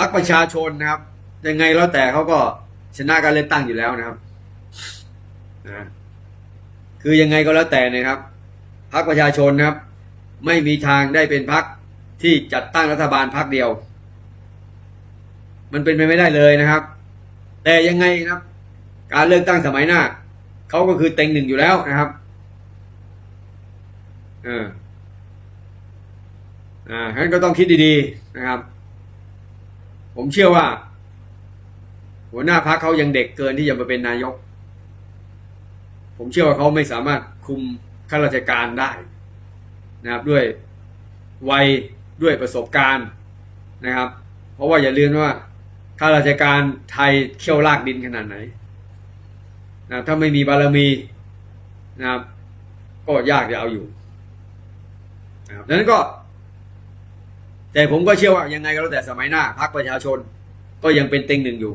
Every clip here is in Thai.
พรรคประชาชนนะครับ ยังไงแล้วแต่เขาก็ชนะการเลือกตั้งอยู่แล้วนะครับนะคือยังไงก็แล้วแต่นะครับพรรคประชาชนนะครับ ไม่มีทางได้เป็นพรรคที่จัดตั้งรัฐบาลพรรคเดียว มันเป็นไปไม่ได้เลยนะครับ แต่ยังไงนะครับ การเลือกตั้งสมัยหน้าเขาก็คือเต็งหนึ่งอยู่แล้วนะครับเอออ่าฉะนั้นก็ต้องคิดดีๆนะครับ ผมเชื่อว่า หัวหน้าพักเขายังเด็กเกินที่จะมาเป็นนายก ผมเชื่อว่าเขาไม่สามารถคุมข้าราชการได้นะครับด้วยวัยด้วยประสบการณ์นะครับ เพราะว่าอย่าลืมว่าข้าราชการไทยเขี้ยวลากดินขนาดไหนนะถ้าไม่มีบารมีนะครับก็ยากจะเอาอยู่นะครับดังนั้นก็ แต่ผมก็เชื่อว่ายังไงก็แล้วแต่สมัยหน้าพรรคประชาชน ก็ยังเป็นเต็งหนึ่งอยู่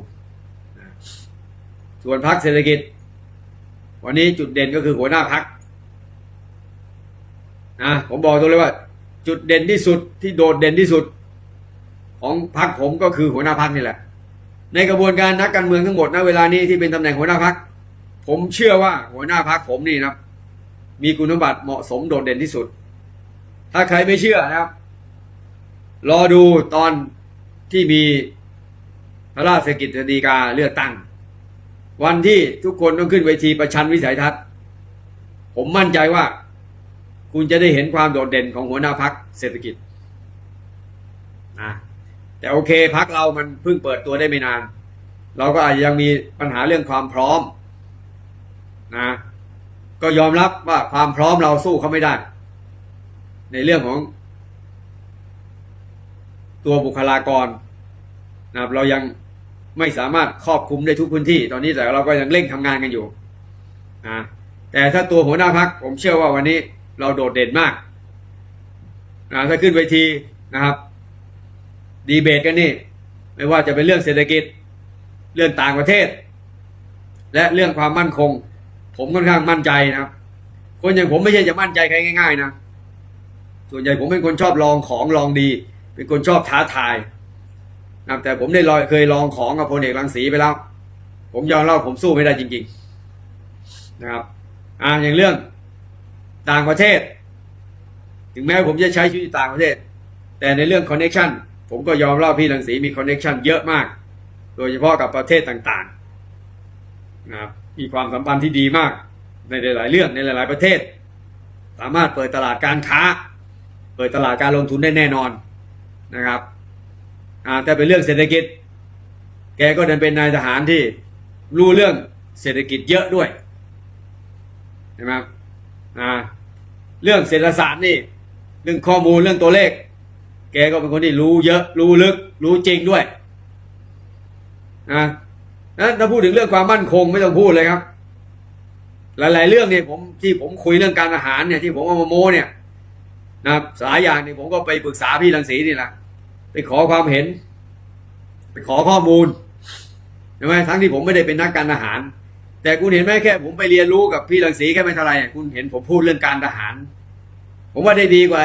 ส่วนพรรคเศรษฐกิจ วันนี้จุดเด่นก็คือหัวหน้าพรรคนะผมบอกตัวเลยว่า จุดเด่นที่สุดที่โดดเด่นที่สุด ของพรรคผมก็คือหัวหน้าพรรคนี่แหละ ในกระบวนการนักการเมืองทั้งหมดณเวลานี้ที่เป็นตำแหน่งหัวหน้าพรรคผมเชื่อว่าหัวหน้าพรรคผมนี่นะมีคุณสมบัติเหมาะสมโดดเด่นที่สุด ถ้าใครไม่เชื่อนะครับ รอดูตอนที่มีพระราชกิจสีกาเลือกตั้ง วันที่ทุกคนต้องขึ้นเวทีประชันวิสัยทัศน์ ผมมั่นใจว่า คุณจะได้เห็นความโดดเด่นของหัวหน้าพักเศรษฐกิจนะแต่โอเคพักเรามันเพิ่งเปิดตัวได้ไม่นาน เราก็อาจจะยังมีปัญหาเรื่องความพร้อมนะก็ยอมรับว่าความพร้อมเราสู้เขาไม่ได้ ในเรื่องของ ตัวบุคลากรนะครับเรายังไม่สามารถครอบคลุมได้ทุกพื้นที่ ตอนนี้แต่เราก็ยังเร่งทำงานกันอยู่นะแต่ถ้าตัวหัวหน้าพักผมเชื่อว่าวันนี้เราโดดเด่นมากนะถ้าขึ้นเวทีนะครับ ดีเบตกันนี่ ไม่ว่าจะเป็นเรื่องเศรษฐกิจเรื่องต่างประเทศ และเรื่องความมั่นคง ผมค่อนข้างมั่นใจนะครับ คนอย่างผมไม่ใช่จะมั่นใจใครง่าย ๆ นะส่วนใหญ่ผมเป็นคนชอบลองของลองดี เป็นคนชอบท้าทายนะครับแต่ผมได้ลอยเคยลองของกับพลเอกรังสีไปแล้ว ผมยอมเล่าผมสู้ไม่ได้จริง ๆ นะครับ อ่าอย่างเรื่องต่างประเทศ ถึงแม้ผมจะใช้ชีวิตอต่างประเทศ แต่ในเรื่องคอนเน็ชันผมก็ยอมเล่าพี่รังสีมีคอนเน็ชันเยอะมาก โดยเฉพาะกับประเทศต่างๆนะครับมีความสัมพันธ์ที่ดีมาก ในหลายๆเรื่องในหลาย ๆประเทศ สามารถเปิดตลาดการค้า เปิดตลาดการลงทุนได้แน่นอน นะครับแต่เป็นเรื่องเศรษฐกิจ แกก็เดินเป็นนายทหารที่รู้เรื่องเศรษฐกิจเยอะด้วยใช่ไหมเรื่องเศรษฐศาสตร์นี่เรื่องข้อมูลเรื่องตัวเลข แกก็เป็นคนที่รู้เยอะ รู้ลึก รู้จริงด้วยนะนั้นถ้าพูดถึงเรื่องความมั่นคงไม่ต้องพูดเลยครับ หลาย ๆ เรื่องเนี่ยผมที่ผมคุยเรื่องการอาหารเนี่ยที่ผมเอามาโม้เนี่ยนะครับสายอย่างนี่ผมก็ไปปรึกษาพี่รังสีนี่แหละ ไปขอความเห็น ไปขอข้อมูลใช่ไหมทั้งที่ผมไม่ได้เป็นนักการทหาร แต่คุณเห็นไหมแค่ ผมไปเรียนรู้กับพี่รังสีแค่ไม่เท่าไหร่คุณเห็นผมพูดเรื่องการทหาร ผมว่าได้ดีกว่า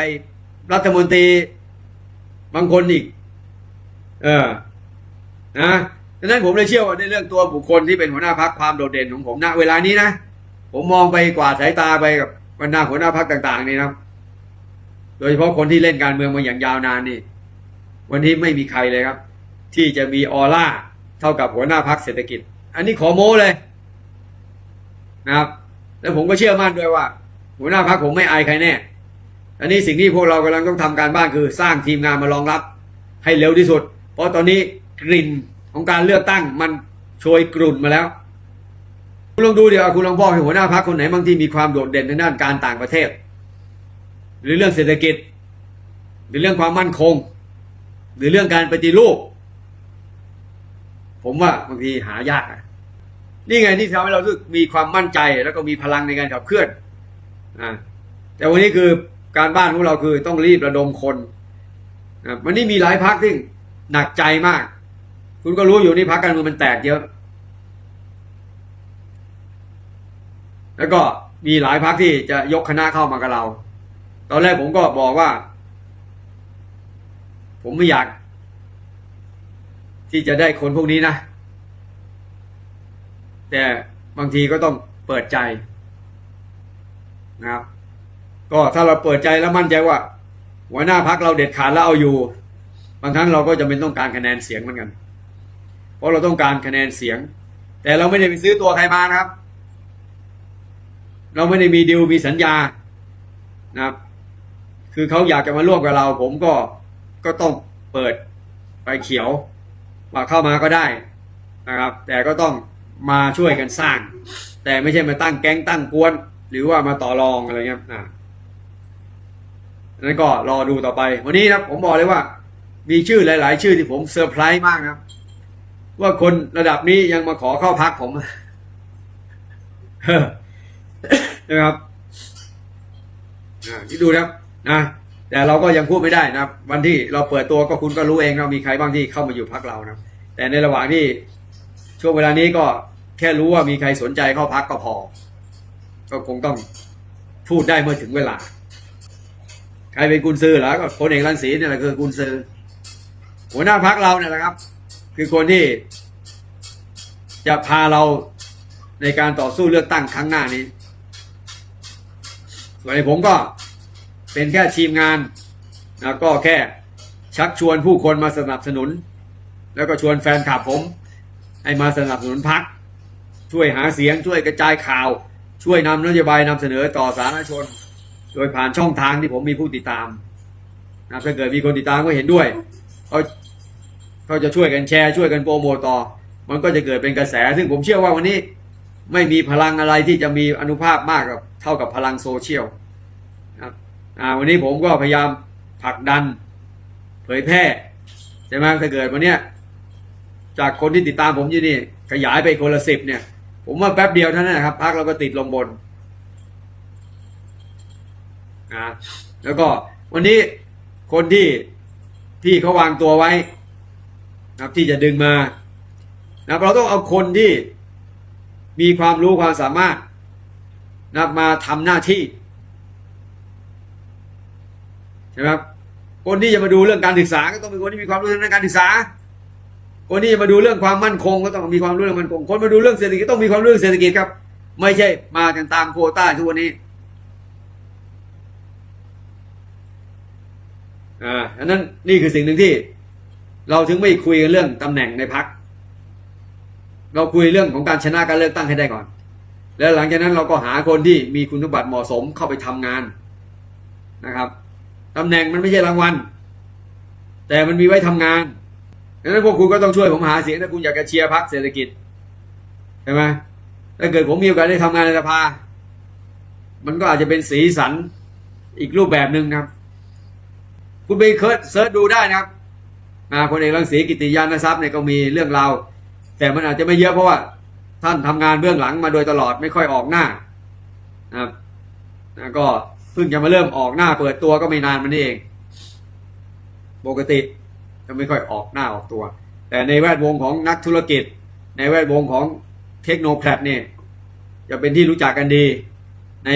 รัฐมนตรีบางคนอีก เออ นะดังนั้นผมเลยเชื่อว่าในเรื่องตัวบุคคลที่เป็นหัวหน้าพักความโดดเด่นของผมณเวลานี้นะผมมองไปกวาดสายตาไปกับบรรดาหัวหน้าพักต่าง ๆ นี่นะ โดยเฉพาะคนที่เล่นการเมืองมาอย่างยาวนานนี่ วันนี้ไม่มีใครเลยครับ ที่จะมีออร่าเท่ากับหัวหน้าพักเศรษฐกิจ อันนี้ขอโม้เลยนะครับ แล้วผมก็เชื่อมั่นด้วยว่า หัวหน้าพักผมไม่อายใครแน่ อันนี้สิ่งที่พวกเรากำลังต้องทำการบ้านคือ สร้างทีมงานมารองรับ ให้เร็วที่สุด เพราะตอนนี้กลิ่นของการเลือกตั้งมันโชยกลุ่นมาแล้ว คุณลองดูเดี๋ยวคุณลองบอกให้หัวหน้าพักคนไหนบางที่มีความโดดเด่นทางด้านการต่างประเทศ หรือเรื่องเศรษฐกิจ หรือเรื่องความมั่นคง หรือเรื่องการปฏิรูป ผมว่าบางทีหายากนะนี่ไงที่ทำให้เราสึกมีความมั่นใจแล้วก็มีพลังในการขับเคลื่อนอ่าแต่วันนี้คือการบ้านของเราคือต้องรีบระดมคนนะวันนี้มีหลายพักที่หนักใจมาก คุณก็รู้อยู่นี่พักการเมืองมันแตกเยอะ แล้วก็มีหลายพักที่จะยกคณะเข้ามากับเรา ตอนแรกผมก็บอกว่า ผมไม่อยาก ที่จะได้คนพวกนี้นะ แต่บางทีก็ต้องเปิดใจนะครับ ก็ถ้าเราเปิดใจแล้วมั่นใจว่าหัวหน้าพักเราเด็ดขาดแล้วเอาอยู่ บางครั้งเราก็จะเป็นต้องการคะแนนเสียงเหมือนกัน เพราะเราต้องการคะแนนเสียง แต่เราไม่ได้ไปซื้อตัวใครมานะครับ เราไม่ได้มีดีลมีสัญญานะครับ คือเขาอยากจะมาร่วมกับเรา ผมก็ ก็ต้องเปิดไฟเขียวว่าเข้ามาก็ได้นะครับ แต่ก็ต้องมาช่วยกันสร้าง แต่ไม่ใช่มาตั้งแก๊งตั้งกวน หรือว่ามาต่อรองอะไรเงี้ยนะนั้นก็รอดูต่อไป วันนี้นะผมบอกเลยว่า มีชื่อหลาย ๆ ชื่อที่ผมเซอร์ไพรส์มากนะว่าคนระดับนี้ยังมาขอเข้าพักผมนะครับอ่าที่ดูนะนะ แต่เราก็ยังพูดไม่ได้นะวันที่เราเปิดตัวก็คุณก็รู้เองเรามีใครบ้างที่เข้ามาอยู่พักเรานะแต่ในระหว่างที่ช่วงเวลานี้ก็แค่รู้ว่ามีใครสนใจเข้าพักก็พอ ก็คงต้องพูดได้เมื่อถึงเวลา ใครเป็นกุญซือเหรอก็พลเอกรังสีนี่แหละคือกุญซือ หัวหน้าพักเราเนี่ยแหละครับ คือคนที่ จะพาเราในการต่อสู้เลือกตั้งครั้งหน้านี้ส่วนไอ้ผมก็ เป็นแค่ทีมงานแล้วก็แค่ชักชวนผู้คนมาสนับสนุน แล้วก็ชวนแฟนคลับผม ให้มาสนับสนุนพัก ช่วยหาเสียงช่วยกระจายข่าว ช่วยนำนโยบายนำเสนอต่อสาธารณชน โดยผ่านช่องทางที่ผมมีผู้ติดตามนะถ้าเกิดมีคนติดตามก็เห็นด้วยเขาเขาจะช่วยกันแชร์ช่วยกันโปรโมทต่อ มันก็จะเกิดเป็นกระแส ซึ่งผมเชื่อว่าวันนี้ไม่มีพลังอะไรที่จะมีอนุภาพมากกับเท่ากับพลังโซเชียล วันนี้ผมก็พยายามผลักดัน เผยแพร่ใช่ไหมถ้าเกิดวันเนี้ยจากคนที่ติดตามผมอยู่นี่ ขยายไปคนละสิบเนี่ย ผมว่าแป๊บเดียวเท่านั้นนะครับพักเราก็ติดลมบนอ่าแล้วก็วันนี้คนที่ที่เขาวางตัวไว้นะครับที่จะดึงมานะเราต้องเอาคนที่มีความรู้ความสามารถนะมาทำหน้าที่ ใช่ไหมครับคนที่จะมาดูเรื่องการศึกษาก็ต้องเป็นคนที่มีความรู้ทางด้านการศึกษา คนที่จะมาดูเรื่องความมั่นคงก็ต้องมีความรู้เรื่องมั่นคง คนมาดูเรื่องเศรษฐกิจต้องมีความรู้เรื่องเศรษฐกิจครับ ไม่ใช่มากันตามโควต้าทุกวันนี้อ่าอันนั้นนี่คือสิ่งหนึ่งที่ เราถึงไม่คุยกันเรื่องตำแหน่งในพัก เราคุยเรื่องของการชนะการเลือกตั้งให้ได้ก่อน แล้วหลังจากนั้นเราก็หาคนที่มีคุณสมบัติเหมาะสมเข้าไปทำงานนะครับ ตำแหน่งมันไม่ใช่รางวัล แต่มันมีไว้ทำงานดังนั้นพวกคุณก็ต้องช่วยผมหาเสียงถ้าคุณอยากจะเชียร์พักเศรษฐกิจใช่ไหมถ้าเกิดผมมีโอกาสได้ทำงานในสภา มันก็อาจจะเป็นสีสันอีกรูปแบบหนึ่งครับ คุณไปเคิร์เซิร์ชดูได้นะครับนาพลเอกรังสีกิติยานทรัพย์เนี่ยก็มีเรื่องราวแต่มันอาจจะไม่เยอะเพราะว่า ท่านทำงานเบื้องหลังมาโดยตลอดไม่ค่อยออกหน้านะครับก็ พิ่งจะมาเริ่มออกหน้าเปิดตัวก็ไม่นานมันนี่เอง ปกติจะไม่ค่อยออกหน้าออกตัว แต่ในแวดวงของนักธุรกิจ ในแวดวงของเทคโนแครดเนี่ยจะเป็นที่รู้จักกันดี ใน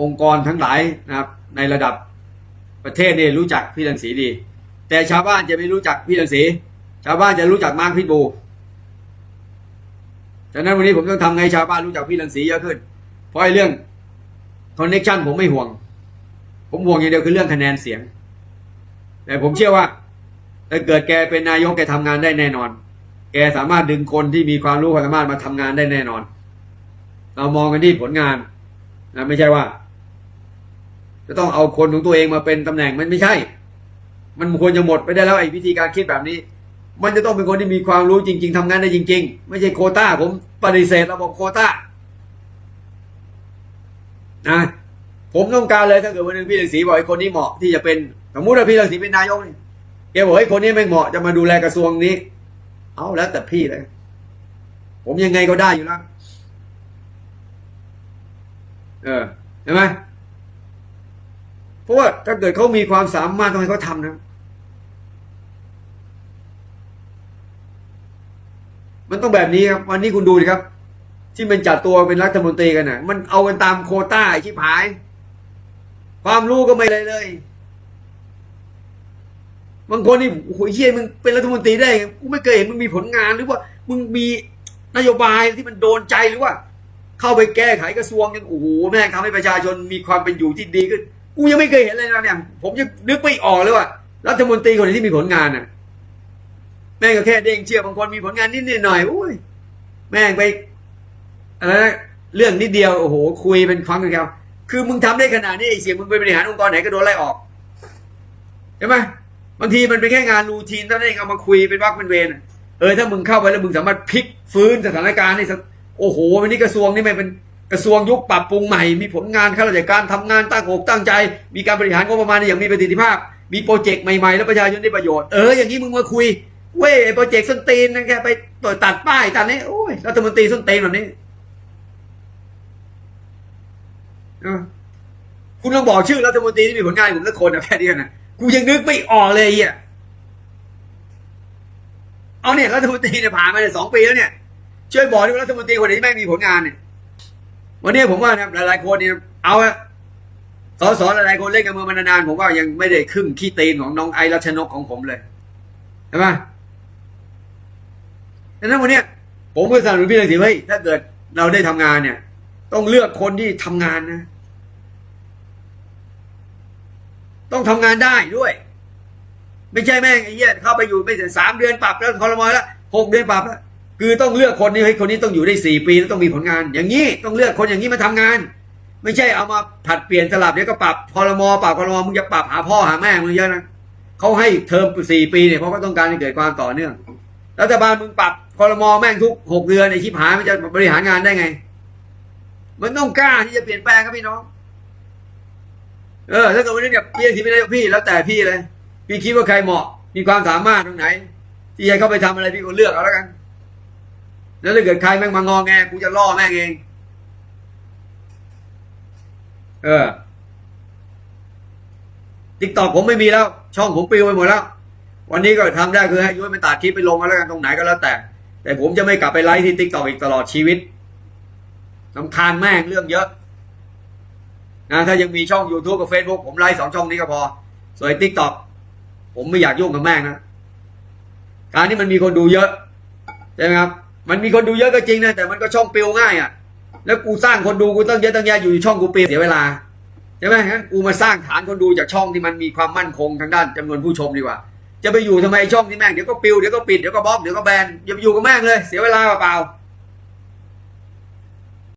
องค์กรทั้งหลายนะครับ ในระดับประเทศเนี่ยรู้จักพี่รังสีดี แต่ชาวบ้านจะไม่รู้จักพี่รังสีชาวบ้านจะรู้จักมาร์คพิทบูฉะนั้นวันนี้ผมต้องทำไงชาวบ้านรู้จักพี่รังสีเยอะขึ้น เพราะไอ้เรื่องคอนเน็ชันผมไม่ห่วง ผมห่วงอย่างเดียวคือเรื่องคะแนนเสียง แต่ผมเชื่อว่าถ้าเกิดแกเป็นนายกแกทำงานได้แน่นอน แกสามารถดึงคนที่มีความรู้ความสามารถมาทำงานได้แน่นอน เรามองกันที่ผลงานนะไม่ใช่ว่า จะต้องเอาคนของตัวเองมาเป็นตำแหน่งมันไม่ใช่ มันควรจะหมดไปได้แล้วไอ้วิธีการคิดแบบนี้ มันจะต้องเป็นคนที่มีความรู้จริง ๆทำงานได้จริง ๆ ไม่ใช่โคต้า ผมปฏิเสธระบบโคต้านะ ผมต้องการเลยถ้าเกิดวันหนึงพี่ฤาษีบอกไอ้คนนี้เหมาะที่จะเป็นสมมติว่าพี่ฤาษีเป็นนายกนี่แกบอกไอ้คนนี้ไม่เหมาะจะมาดูแลกระทรวงนี้ เอาแล้วแต่พี่เลย ผมยังไงก็ได้อยู่แล้วเออเห็นไหมเพราะว่าถ้าเกิดเขามีความสามารถต้องให้เขาทำนะมันต้องแบบนี้ครับวันนี้คุณดูดิครับ ที่มันจัดตัวเป็นรัฐมนตรีกันนะมันเอากันตามโคต้าไอ้ชิบหาย ความรู้ก็ไม่เลยเลย บางคนนี่โอ้โหเฮียมึงเป็นรัฐมนตรีได้ไงกูไม่เคยเห็นมึงมีผลงานหรือว่า มึงมีนโยบายที่มันโดนใจหรือว่า เข้าไปแก้ไขกระทรวงยังโอ้โหแม่งทำให้ประชาชนมีความเป็นอยู่ที่ดีขึ้นกูยังไม่เคยเห็นเลยนะเนี่ย ผมยังนึกไม่ออกเลยว่ารัฐมนตรีคนไหนที่มีผลงานน่ะ แม่งก็แค่เด้งเชื่อบางคนมีผลงานนิดหน่อยๆโอ้ยแม่งไปอะไรนะเรื่องนิดเดียวโอ้โหคุยเป็นครั้งเป็นคราว คือมึงทำได้ขนาดนี้ไอ้เสียมึงไปบริหารองค์กรไหนก็โดนไล่ออกใช่ไหมบางทีมันเป็นแค่งานรูทีนเท่านั้นเองเอามาคุยเป็นวักเป็นเวรเออถ้ามึงเข้าไปแล้วมึงสามารถพลิกฟื้นสถานการณ์นี่สักโอ้โหวันนี้กระทรวงนี่ไม่เป็นกระทรวงยุคปรับปรุงใหม่ มีผลงานข้าราชการทำงานตั้งอกตั้งใจ มีการบริหารงบประมาณอย่างมีประสิทธิภาพ มีโปรเจกต์ใหม่ๆ แล้วประชาชนได้ประโยชน์ เอออย่างนี้มึงมาคุย เว้ยโปรเจกต์ส้นตีนนั่นแค่ไปตัดป้ายตัดนี้โอ้ยรัฐมนตรีส้นตีนแบบนี้เออ คุณลองบอกชื่อรัฐมนตรีที่มีผลงานผมสักคนนะแค่นี้นะกูยังนึกไม่ออกเลยอ้เฮียเอาเนี่ยรัฐมนตรีเนี่ยผ่านมาเนี่ยสองปีแล้วเนี่ยช่วยบอกด้วยว่ารัฐมนตรีคนไหนที่ไม่มีผลงานเนี่ย วันนี้ผมว่านะหลายๆคนเนี่ยเอาอะสอสหลายๆคนเล่นกันมือมานานๆผมว่ายังไม่ได้ครึ่งขี้ตีนของน้องไอรัชนกของผมเลยใช่ไหมดังนั้นวันนี้ผมก็สนับสนุนพี่เลยสิเฮ้ยถ้าเกิดเราได้ทำงานเนี่ย ต้องเลือกคนที่ทำงานนะ ต้องทำงานได้ด้วย ไม่ใช่แม่งไอ้เหี้ยเข้าไปอยู่ไม่ถึงสามเดือนปรับแล้วคอรมอแล้วหกเดือนปรับแล้วคือต้องเลือกคนนี้ให้คนนี้ต้องอยู่ได้สี่ปีแล้วต้องมีผลงาน อย่างนี้ต้องเลือกคนอย่างนี้มาทำงาน ไม่ใช่เอามาผัดเปลี่ยนสลับเดี๋ยวก็ปรับคอรมอปรับคอรมอมึงจะปรับหาพ่อหาแม่มึงเยอะนะเขาให้เทอมสี่ปีเนี่ยเพราะเขาต้องการให้เกิดความต่อเนื่องรัฐบาลมึงปรับคอรมอแม่งทุกหกเดือนไอ้ชิบหายมันจะบริหารงานได้ไง มันต้องกล้าที่จะเปลี่ยนแปลงครับพี่น้อง เออถ้าเกิดวันนี้เนี่ยพี่ทีไม่ได้พี่แล้วแต่พี่เลย พี่คิดว่าใครเหมาะ มีความสามารถตรงไหน ที่จะเข้าไปทำอะไรพี่ก็เลือกเอาแล้วกัน แล้วถ้าเกิดใครแม่งมางอแงกูจะล่อแม่งเอง เออติ๊กตอกผมไม่มีแล้ว ช่องผมปิวไปหมดแล้ว วันนี้ก็ทำได้คือให้ยุ้ยมันตัดคลิปไปลงมาแล้วกันตรงไหนก็แล้วแต่ แต่ผมจะไม่กลับไปไลฟ์ที่ติ๊กตอกอีกตลอดชีวิต ลำคาญแม่งเรื่องเยอะนะถ้ายังมีช่อง YouTube กับ Facebook ผมไลฟ์สองช่องนี้ก็พอ ส่วนติ๊กต็อกผมไม่อยากยุ่งกับแม่งนะ การที่มันมีคนดูเยอะใช่ไหมครับ มันมีคนดูเยอะก็จริงนะ แต่มันก็ช่องเปิวง่ายอะ แล้วกูสร้างคนดูกูต้องเยอะตั้งแยะอยู่ช่องกูเปิวเสียเวลาใช่ไหมงั้นกูมาสร้างฐานคนดูจากช่องที่มันมีความมั่นคงทางด้านจำนวนผู้ชมดีกว่า จะไปอยู่ทำไมช่องที่แม่งเดี๋ยวก็ปิวเดี๋ยวก็ปิดเดี๋ยวก็บล็อกเดี๋ยวก็แบนอย่าไปอยู่กับแม่งเลยเสียเวลาเปล่าๆ